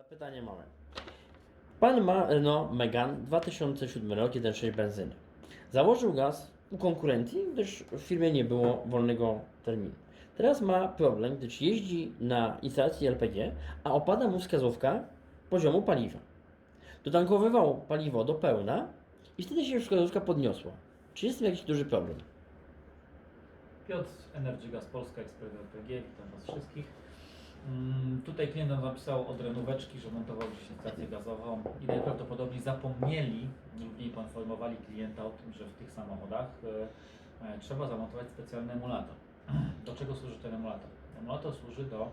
Zapytanie mamy. Pan ma Renault Megane 2007 rok 1.6 benzyny. Założył gaz u konkurencji, gdyż w firmie nie było wolnego terminu. Teraz ma problem, gdyż jeździ na instalacji LPG, a opada mu wskazówka poziomu paliwa. Dotankowywał paliwo do pełna i wtedy się wskazówka podniosła. Czy jest jakiś duży problem? Piotr, Energy Gas Polska, ekspert LPG, witam Was wszystkich. Mm, Tutaj klient nam napisał od renóweczki, że montował dzisiaj stację gazową i najprawdopodobniej zapomnieli lub nie poinformowali klienta o tym, że w tych samochodach e, e, trzeba zamontować specjalny emulator. Do czego służy ten emulator? Emulator służy do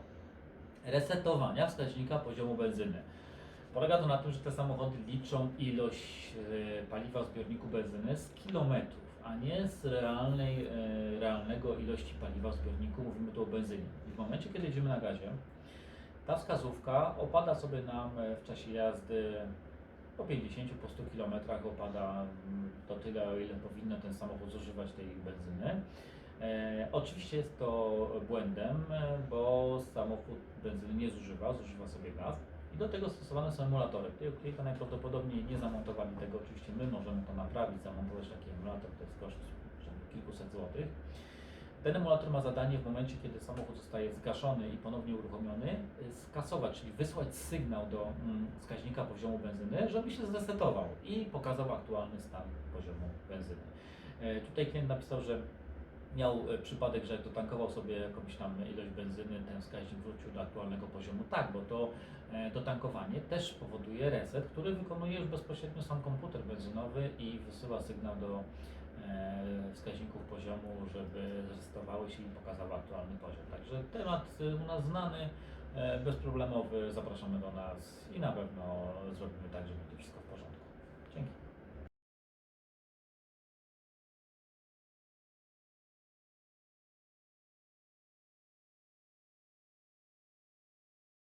resetowania wskaźnika poziomu benzyny. Polega to na tym, że te samochody liczą ilość e, paliwa w zbiorniku benzyny z kilometrów, a nie z realnej, e, realnego ilości paliwa w zbiorniku. Mówimy tu o benzynie. I w momencie, kiedy jedziemy na gazie, ta wskazówka opada sobie nam e, w czasie jazdy po 50, po 100 km opada mm, to tyle, o ile powinno ten samochód zużywać tej benzyny. E, oczywiście jest to błędem, e, bo samochód benzyny nie zużywa, zużywa sobie gaz. Do tego stosowane są emulatory. Klienta najprawdopodobniej nie zamontowali tego. Oczywiście my możemy to naprawić, zamontować taki emulator, to jest koszt kilkuset złotych. Ten emulator ma zadanie w momencie, kiedy samochód zostaje zgaszony i ponownie uruchomiony, y, skasować, czyli wysłać sygnał do mm, wskaźnika poziomu benzyny, żeby się zresetował i pokazał aktualny stan poziomu benzyny. E, Tutaj klient napisał, że miał e, przypadek, że dotankował sobie jakąś tam ilość benzyny, ten wskaźnik wrócił do aktualnego poziomu. Tak, bo to e, dotankowanie też powoduje reset, który wykonuje już bezpośrednio sam komputer benzynowy i wysyła sygnał do e, wskaźników poziomu, żeby zresetowały się i pokazały aktualny poziom. Także temat u nas znany, bezproblemowy, zapraszamy do nas i na pewno zrobimy tak, żeby to wszystko